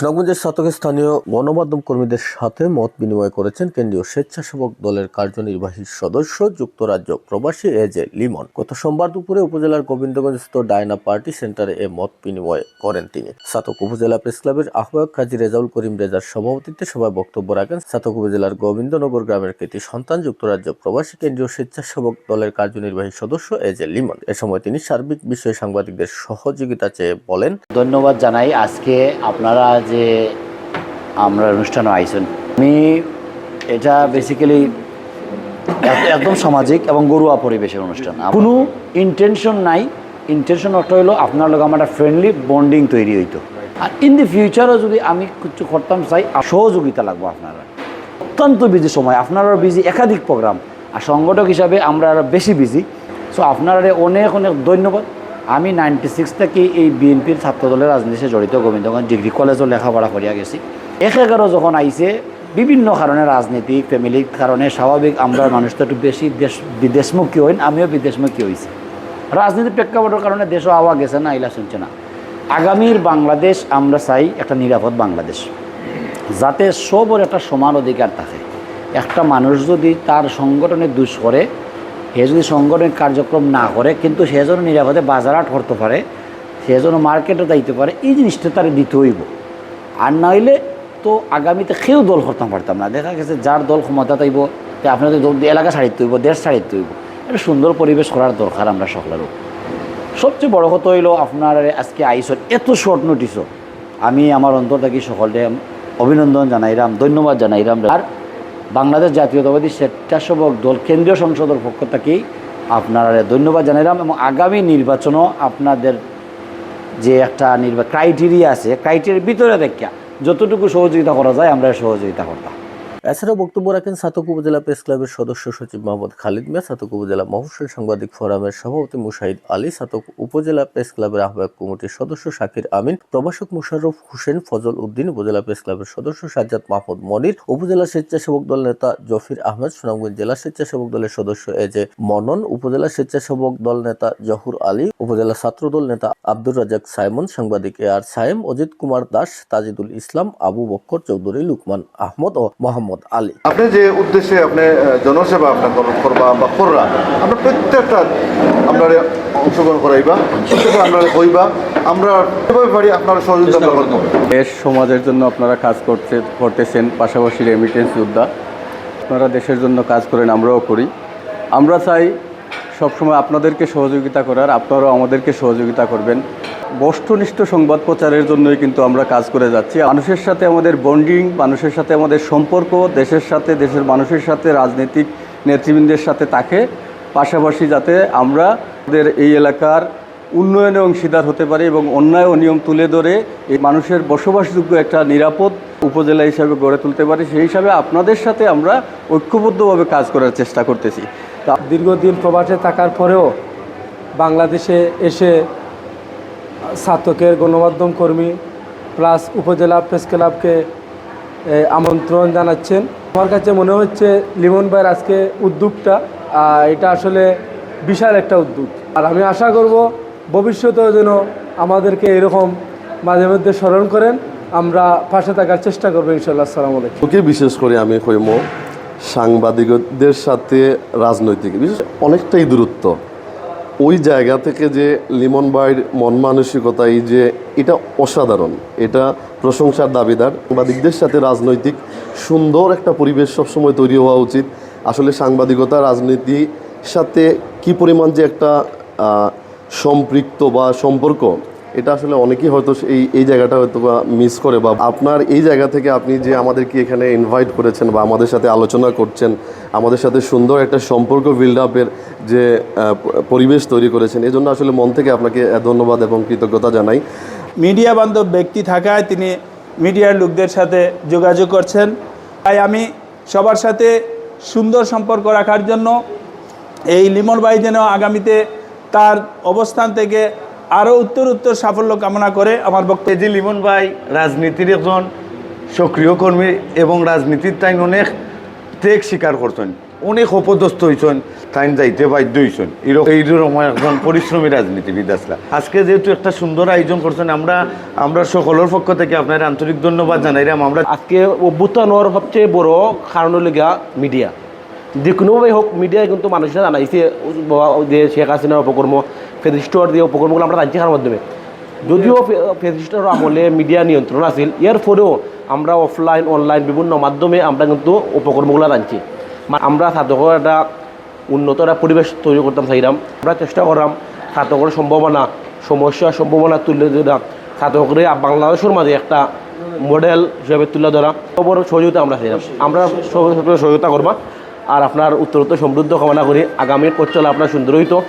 সুনামগঞ্জের শতকে স্থানীয় গণমাধ্যম কর্মীদের সাথে মত বিনিময় করেছেন কেন্দ্রীয় স্বেচ্ছাসেবক দলের কার্যনির্বাহী সদস্য, যুক্তরাজ্য প্রবাসী এজ লিমন। গত সোমবার দুপুরে উপজেলার গোবিন্দগঞ্জস্থ ডায়না পার্টি সেন্টারে এ মত বিনিময় করেন তিনি। সাতক উপজেলা প্রেস ক্লাবের আহ্বায়ক কাজী রেজাউল করিম রেজার সভাপতিত্বে সভায় বক্তব্য রাখেন সাতক উপজেলার গোবিন্দনগর গ্রামের কৃতি সন্তান, যুক্তরাজ্য প্রবাসী কেন্দ্রীয় স্বেচ্ছাসেবক দলের কার্যনির্বাহী সদস্য এজ লিমন। এ সময় তিনি সার্বিক বিষয়ে সাংবাদিকদের সহযোগিতা চেয়ে বলেন, ধন্যবাদ জানাই আজকে আপনারা যে আমরা অনুষ্ঠানে আইসেন আমি এটা বেসিক্যালি একদম সামাজিক এবং গরুয়া পরিবেশের অনুষ্ঠান। কোনো ইন্টেনশন নাই। ইন্টেনশন অর্থ হলো আপনার লোক আমার একটা ফ্রেন্ডলি বন্ডিং তৈরি হইতো। আর ইন দি ফিউচারও যদি আমি কিছু করতাম চাই আর সহযোগিতা লাগবো আপনারা। অত্যন্ত বিজি সময়। আপনারাও বিজি একাধিক প্রোগ্রাম আর সংগঠক হিসাবে আমরা আরও বেশি বিজি সো আপনারা অনেক অনেক ধন্যবাদ। আমি নাইনটি সিক্স থেকে এই বিএনপির ছাত্রদলের রাজনীতিতে জড়িত, গোবিন্দগঞ্জ ডিগ্রি কলেজও লেখাপড়া করিয়া গেছি। এক এগারো যখন আইছে বিভিন্ন কারণে রাজনীতিক ফ্যামিলির কারণে স্বাভাবিক আমরা মানুষ তো একটু বেশি দেশ, বিদেশমুখী হইন আমিও বিদেশমুখী হয়েছি রাজনীতির প্রেক্ষাপটের কারণে দেশও আওয়া গেছে না ইলা শুনছে না। আগামীর বাংলাদেশ, আমরা চাই একটা নিরাপদ বাংলাদেশ। যাতে সবর একটা সমান অধিকার থাকে। একটা মানুষ যদি তার সংগঠনে দুষ করে সে যদি সংগঠনের কার্যক্রম না করে, কিন্তু সে যেন নিরাপদে বাজারহাট করতে পারে, সে যেন মার্কেটে যাইতে পারে, এই জিনিসটা তার দিতে হইব। আর নইলে তো আগামীতে কেউ দল করতাম পারতাম না। দেখা গেছে যার দল ক্ষমতা তাইব, তে আপনাদের এলাকা ছাড়িতে হইব, দেশ ছাড়িতে হইব, একটা সুন্দর পরিবেশ করার দরকার আমরা সকলেরও। সবচেয়ে বড় কথা হইল আপনার আজকে আইসর এত শর্ট নোটিসও আমি আমার অন্তর থাকি সকলকে অভিনন্দন জানাইলাম, ধন্যবাদ জানাইলাম। আর বাংলাদেশ জাতীয়তাবাদী স্বেচ্ছাসেবক দল কেন্দ্রীয় সংসদের পক্ষ থেকেই আপনারা ধন্যবাদ জানাইলাম এবং আগামী নির্বাচনও আপনাদের যে একটা নির্বাচন ক্রাইটেরিয়া আছে ক্রাইটেরিয়ার ভিতরে দেখা যতটুকু সহযোগিতা করা যায়, আমরা সহযোগিতা করতাম। এছাড়াও বক্তব্য রাখেন সাতক উপজেলা প্রেস ক্লাবের সদস্য সচিব মোহাম্মদ খালিদ মিয়া, সাতক উপজেলা মফস্বল সাংবাদিক ফোরামের সভাপতি মুশাহিদ আলী, সাতক উপজেলা প্রেস ক্লাবের আহ্বায়ক কমিটির সদস্য শাকির আমিন, প্রভাষক মুশাররফ হোসেন, ফজল উদ্দিন, উপজেলা প্রেস ক্লাবের সদস্য সাজ্জাদ মাহমুদ মনির, উপজেলা স্বেচ্ছাসেবক দল নেতা জফির আহমেদ, সুনামগঞ্জ জেলা স্বেচ্ছাসেবক দলের সদস্য এজে মনন, উপজেলা স্বেচ্ছাসেবক দল নেতা জহুর আলী, উপজেলা ছাত্রদল নেতা আব্দুর রাজাক সাইমন, সাংবাদিক এ আর সাইম, অজিত কুমার দাস, তাজিদুল ইসলাম, আবু বক্কর চৌধুরী, লুকমান আহমদ ও মোহাম্মদ আলী। আপনি যে উদ্দেশ্যে আপনি জনসেবা আপনার কর- করবা বা কররা আমরা প্রত্যেকটা আমরা অংশগ্রহণ করাইবা প্রত্যেকটা আমরা হইবা আমরা পারি আপনার সহযোগিতা করব দেশ সমাজের জন্য আপনারা কাজ করতে করতেছেন পাশাপাশি রেমিটেন্স যোদ্ধা। আপনারা দেশের জন্য কাজ করেন আমরাও করি। আমরা চাই সবসময় আপনাদেরকে সহযোগিতা করার আপনারাও আমাদেরকে সহযোগিতা করবেন। বস্তুনিষ্ঠ সংবাদ প্রচারের জন্যই কিন্তু আমরা কাজ করে যাচ্ছি। মানুষের সাথে আমাদের বন্ডিং, মানুষের সাথে আমাদের সম্পর্ক, দেশের সাথে, দেশের মানুষের সাথে, রাজনৈতিক নেতৃবৃন্দের সাথে থাকে পাশাপাশি যাতে আমরা আমাদের এই এলাকার উন্নয়নে অংশীদার হতে পারে এবং অন্যায় অনিয়ম তুলে ধরে এই মানুষের বসবাসযোগ্য একটা নিরাপদ উপজেলা হিসাবে গড়ে তুলতে পারি। সেই হিসাবে আপনাদের সাথে আমরা ঐক্যবদ্ধভাবে কাজ করার চেষ্টা করতেছি। তা দীর্ঘদিন প্রবাসে থাকার পরেও বাংলাদেশে এসে ছাত্রকের গণমাধ্যম কর্মী প্লাস উপজেলা প্রেস ক্লাবকে আমন্ত্রণ জানাচ্ছেন। আমার কাছে মনে হচ্ছে লিমন ভাইয়ের আজকে উদ্যোগটা এটা আসলে বিশাল একটা উদ্যোগ। আর আমি আশা করব ভবিষ্যতেও যেন আমাদেরকে এরকম মাঝে মধ্যে স্মরণ করেন। আমরা পাশে থাকার চেষ্টা করব ইনশাল্লাহ আসসালামু আলাইকুম। ওকে, বিশেষ করে আমি কইম, সাংবাদিকদের সাথে রাজনৈতিক, বিশেষ অনেকটাই দূরত্ব। ওই জায়গা থেকে যে লিমন বাইর মন মানসিকতা, এই যে এটা অসাধারণ, এটা প্রশংসার দাবিদার। সাংবাদিকদের সাথে রাজনৈতিক সুন্দর একটা পরিবেশ সবসময় তৈরি হওয়া উচিত। আসলে সাংবাদিকতা, রাজনীতির সাথে কি পরিমাণ যে একটা সম্পৃক্ত বা সম্পর্ক এটা আসলে অনেকেই হয়তো এই এই জায়গাটা হয়তো বা মিস করে বা আপনার এই জায়গা থেকে আপনি যে আমাদেরকে এখানে ইনভাইট করেছেন বা আমাদের সাথে আলোচনা করছেন, আমাদের সাথে সুন্দর একটা সম্পর্ক বিল্ড আপের যে পরিবেশ তৈরি করেছেন এই জন্য আসলে মন থেকে আপনাকে ধন্যবাদ এবং কৃতজ্ঞতা জানাই। মিডিয়া বান্ধব ব্যক্তি থাকায় তিনি মিডিয়ার লোকদের সাথে যোগাযোগ করছেন। তাই আমি সবার সাথে সুন্দর সম্পর্ক রাখার জন্য এই লিমন ভাই যেন আগামীতে তার অবস্থান থেকে আরও উত্তর উত্তর সাফল্য কামনা করে আমার বক্তব্য যে লিমন ভাই রাজনীতির একজন সক্রিয় কর্মী এবং রাজনীতির তাই অনেক ত্যাগ স্বীকার করছেন অনেক অপদস্থ হয়েছেন তাই যাইতে বাধ্য হয়েছেন এরকম এইরকম একজন পরিশ্রমী রাজনীতিবিদ আসলা। আজকে যেহেতু একটা সুন্দর আয়োজন করছেন আমরা আমরা সকলের পক্ষ থেকে আপনার আন্তরিক ধন্যবাদ জানাইলাম। আমরা আজকে অভ্যুত্থান হওয়ার সবচেয়ে বড় কারণ হলো গিয়া মিডিয়া। যে কোনোভাবে হোক মিডিয়ায় কিন্তু মানুষরা জানাইছে যে শেখ হাসিনার অপকর্ম ফেদিস্টর দিয়ে অপকর্মগুলো আমরা জানছি কার মাধ্যমে। যদিও ফেদিস্টর আমলে মিডিয়া নিয়ন্ত্রণ আছিল এর পরেও আমরা অফলাইন অনলাইন বিভিন্ন মাধ্যমে আমরা কিন্তু উপকর্মগুলো মা- আমরা ছাত্রদের একটা উন্নত একটা পরিবেশ তৈরি করতাম চাইলাম আমরা চেষ্টা করলাম ছাত্রদের সম্ভাবনা সমস্যা সম্ভাবনা তুলে ধরা ছাত্রদের বাংলাদেশের মাঝে একটা মডেল হিসাবে তুলে ধরা। সবর সহযোগিতা আমরা চাইলাম আমরা সহযোগিতা করবা। আর আপনার উত্তরোত্তর সমৃদ্ধ কামনা করি। আগামী পথ চলা আপনার সুন্দর হইতো।